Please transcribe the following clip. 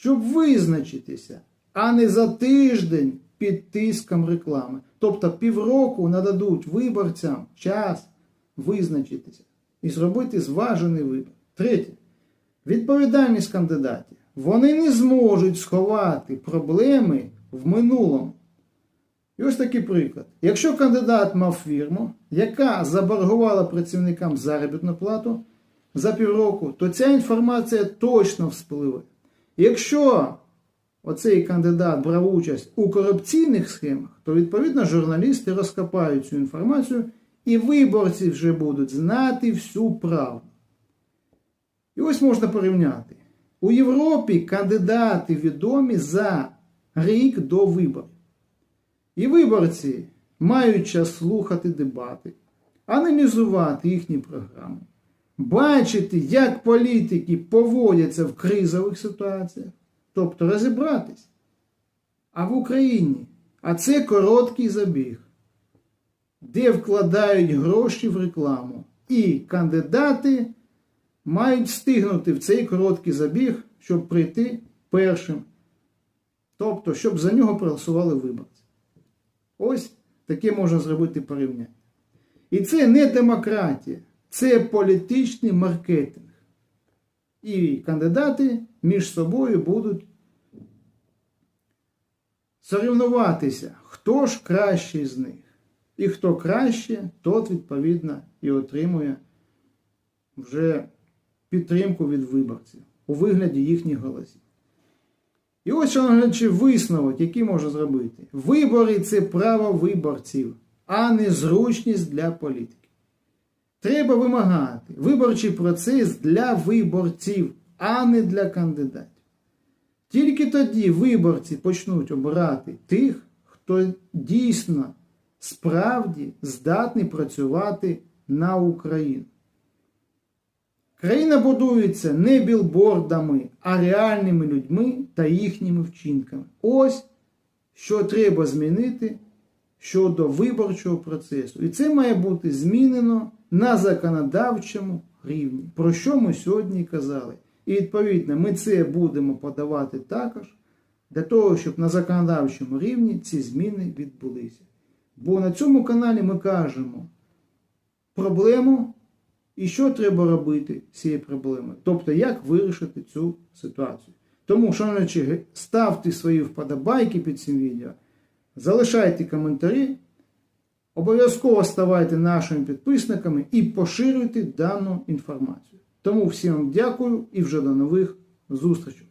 щоб визначитися, а не за тиждень під тиском реклами. Тобто півроку нададуть виборцям час визначитися і зробити зважений вибір. Третє. Відповідальність кандидатів. Вони не зможуть сховати проблеми в минулому. І ось такий приклад. Якщо кандидат мав фірму, яка заборгувала працівникам заробітну плату за півроку, то ця інформація точно вспливе. Якщо оцей кандидат брав участь у корупційних схемах, то відповідно журналісти розкопають цю інформацію і виборці вже будуть знати всю правду. І ось можна порівняти. У Європі кандидати відомі за рік до виборів. І виборці мають час слухати дебати, аналізувати їхні програми, бачити, як політики поводяться в кризових ситуаціях, тобто розібратись. А в Україні, а це короткий забіг, де вкладають гроші в рекламу, і кандидати мають встигнути в цей короткий забіг, щоб прийти першим. Тобто, щоб за нього проголосували виборці. Ось таке можна зробити порівняння. І це не демократія, це політичний маркетинг. І кандидати між собою будуть соревнуватися, хто ж кращий з них. І хто краще, тот, відповідно, і отримує вже підтримку від виборців у вигляді їхніх голосів. І ось що висновок, який можна зробити. Вибори це право виборців, а не зручність для політики. Треба вимагати виборчий процес для виборців, а не для кандидатів. Тільки тоді виборці почнуть обирати тих, хто дійсно справді здатний працювати на Україну. Країна будується не білбордами, а реальними людьми та їхніми вчинками. Ось що треба змінити щодо виборчого процесу. І це має бути змінено на законодавчому рівні, про що ми сьогодні казали. І відповідно ми це будемо подавати також для того, щоб на законодавчому рівні ці зміни відбулися. Бо на цьому каналі ми кажемо проблему. І що треба робити з цією проблемою? Тобто, як вирішити цю ситуацію. Тому, шановні, ставте свої вподобайки під цим відео, залишайте коментарі, обов'язково ставайте нашими підписниками і поширюйте дану інформацію. Тому всім дякую і вже до нових зустрічей.